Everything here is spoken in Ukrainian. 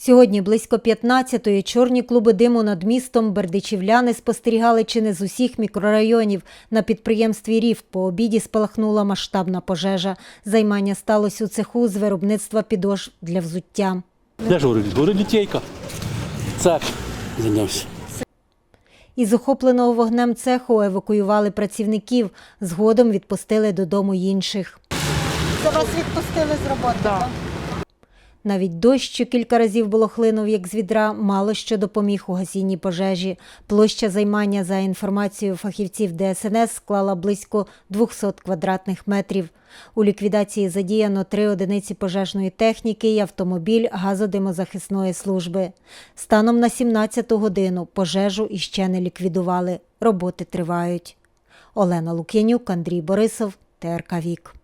Сьогодні близько 15-ї чорні клуби диму над містом бердичівляни спостерігали чи не з усіх мікрорайонів. На підприємстві «Рів» по обіді спалахнула масштабна пожежа. Займання сталося у цеху з виробництва підошв для взуття. Де ж говорить? Говорить літейка. Цех зайнявся. Із охопленого вогнем цеху евакуювали працівників. Згодом відпустили додому інших. Це вас відпустили з роботи? Так. Навіть дощ, що кілька разів було хлинув, як з відра, мало що допоміг у гасінні пожежі. Площа займання, за інформацією фахівців ДСНС, склала близько 200 квадратних метрів. У ліквідації задіяно три одиниці пожежної техніки і автомобіль газодимозахисної служби. Станом на 17-ту годину пожежу іще не ліквідували. Роботи тривають. Олена Лук'янюк, Андрій Борисов, ТРК Вік.